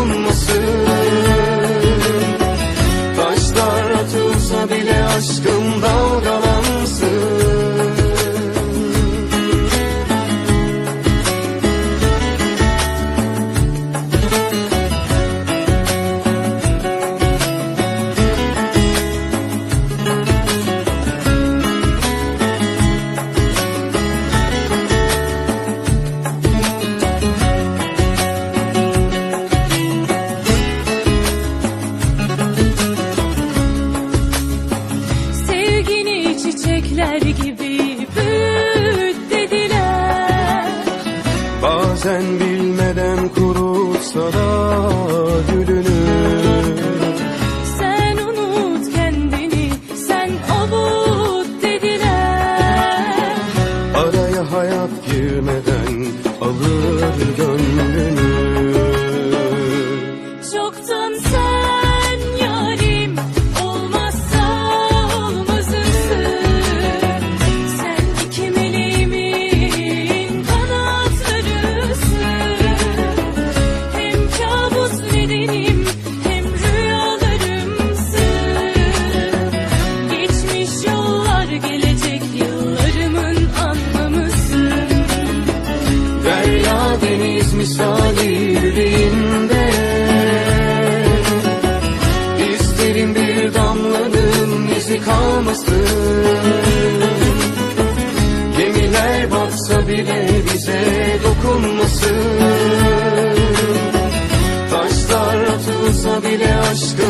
olmasın çiçekler gibi büyüt dediler. Bazen bilmeden kurutsa da gülünü gelecek yıllarımın anlamısın Derya deniz misali yüreğimde. İsterim bir damlanın izi kalmasın Gemiler batsa bile bize dokunmasın Taşlar atılsa bile aşkın